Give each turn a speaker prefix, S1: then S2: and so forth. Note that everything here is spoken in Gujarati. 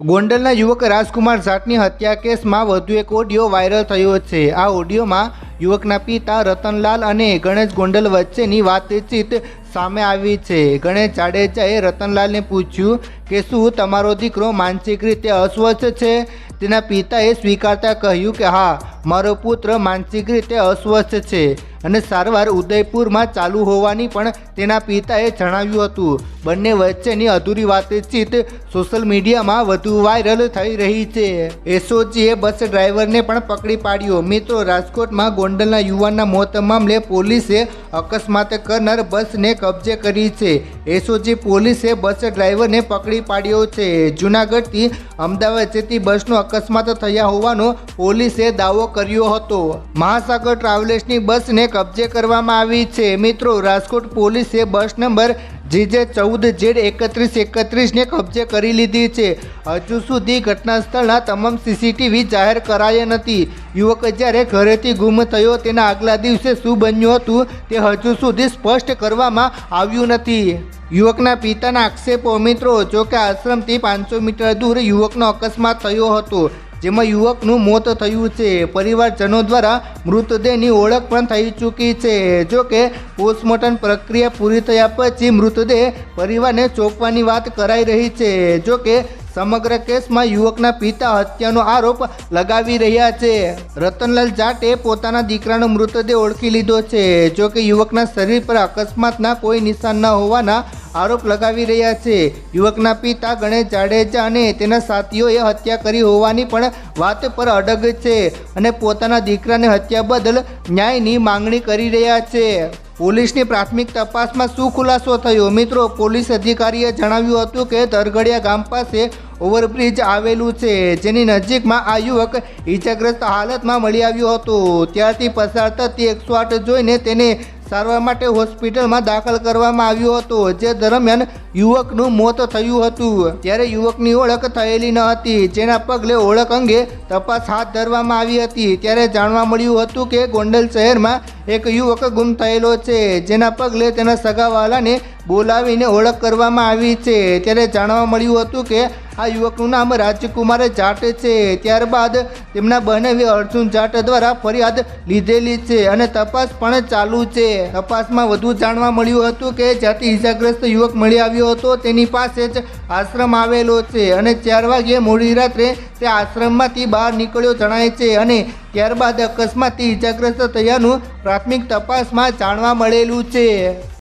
S1: ગોંડલના યુવક રાજકુમાર જાટની હત્યા કેસમાં વધુ એક ઓડિયો વાયરલ થયો છે. આ ઓડિયોમાં યુવકના પિતા રતનલાલ અને ગણેશ ગોંડલ વચ્ચેની વાતચીત સામે આવી છે. ગણેશ જાડેજાએ રતનલાલને પૂછ્યું કે, શું તમારો દીકરો માનસિક રીતે અસ્વસ્થ છે? તેના પિતાએ સ્વીકારતા કહ્યું કે, હા, મારો પુત્ર માનસિક રીતે અસ્વસ્થ છે અને સારવાર ઉદયપુરમાં ચાલુ હોવાની પણ તેના પિતાએ જણાવ્યું હતું. બંને વચ્ચેની અધૂરી વાતચીત સોશિયલ મીડિયામાં વધુ વાયરલ થઈ રહી છે. એસઓજીએ બસ ડ્રાઈવરને પણ પકડી પાડ્યો. મિત્રો, રાજકોટમાં ગોંડલના યુવાનના મોત મામલે પોલીસે અકસ્માત કરનાર બસને કબજે કરી છે. એસઓજી પોલીસે બસ ડ્રાઈવરને પકડી પાડ્યો છે. જૂનાગઢથી અમદાવાદ જતી બસનો અકસ્માત થયા હોવાનો પોલીસે દાવો કર્યો હતો. મહાસાગર ટ્રાવેલ્સની બસને કબજે કરવામાં આવી છે. મિત્રો, રાજકોટ પોલીસે બસ નંબર જીજે ચૌદ જેડ એકત્રીસ એકત્રીસને કબજે કરી લીધી છે. હજુ સુધી ઘટના સ્થળના તમામ સીસીટીવી જાહેર કરાયા નથી. યુવક જ્યારે ઘરેથી ગુમ થયો તેના આગલા દિવસે શું બન્યું હતું તે હજુ સુધી સ્પષ્ટ કરવામાં આવ્યું નથી. યુવકના પિતાના આક્ષેપો, મિત્રો, જો કે આશ્રમથી પાંચસો મીટર દૂર યુવકનો અકસ્માત થયો હતો. જેમાં યુવકનું મોત થયું છે. પરિવારજનો દ્વારા મૃતદેહની ઓળખ પણ થઈ ચૂકી છે. જો કે પોસ્ટમોર્ટમ પ્રક્રિયા પૂરી થયા પછી મૃતદેહ પરિવારને ચોંપવાની વાત કરાઈ રહી છે. જો કે સમગ્ર કેસમાં યુવકના પિતા હત્યાનો આરોપ લગાવી રહ્યા છે. રતનલાલ જાટે પોતાના દીકરાનો મૃતદેહ ઓળખી લીધો છે. જો કે યુવકના શરીર પર અકસ્માતના કોઈ નિશાન ન હોવાના આરોપ લગાવી રહ્યા છે. યુવકના પિતા ગણેશ જાડેજા અને તેના સાથીઓએ હત્યા કરી હોવાની પણ વાત પર અડગ છે અને પોતાના દીકરાને હત્યા બદલ ન્યાયની માંગણી કરી રહ્યા છે. પોલીસની પ્રાથમિક તપાસમાં શું ખુલાસો થયો? મિત્રો, પોલીસ અધિકારીએ જણાવ્યું હતું કે ધરગડિયા ગામ પાસે ઓવરબ્રિજ આવેલું છે, જેની નજીકમાં આ યુવક ઈજાગ્રસ્ત હાલતમાં મળી આવ્યો હતો. ત્યારથી પસાર થતી એકસો આઠ જોઈને તેને સારવાર માટે હોસ્પિટલમાં દાખલ કરવામાં આવ્યો હતો, જે દરમિયાન યુવકનું મોત થયું હતું. ત્યારે યુવકની ઓળખ થયેલી ન હતી, જેના પગલે ઓળખ અંગે તપાસ હાથ ધરવામાં આવી હતી. ત્યારે જાણવા મળ્યું હતું કે ગોંડલ શહેરમાં એક યુવક ગુમ થયેલો છે, જેના પગલે તેના સગાવાલાને બોલાવીને ઓળખ કરવામાં આવી છે. ત્યારે જાણવા મળ્યું હતું કે આ યુવકનું નામ રાજકુમાર જાટ છે. ત્યારબાદ તેમના બનેવી અર્જુન જાટ દ્વારા ફરિયાદ લીધેલી છે અને તપાસ પણ ચાલુ છે. તપાસમાં વધુ જાણવા મળ્યું હતું કે જ્યાંથી ઇજાગ્રસ્ત યુવક મળી આવ્યો હતો તેની પાસે જ આશ્રમ આવેલો છે અને ચાર વાગે મોડી રાત્રે તે આશ્રમમાંથી બહાર નીકળ્યો જણાય છે અને ત્યારબાદ અકસ્માતથી ઇજાગ્રસ્ત થયાનું પ્રાથમિક તપાસમાં જાણવા મળેલું છે.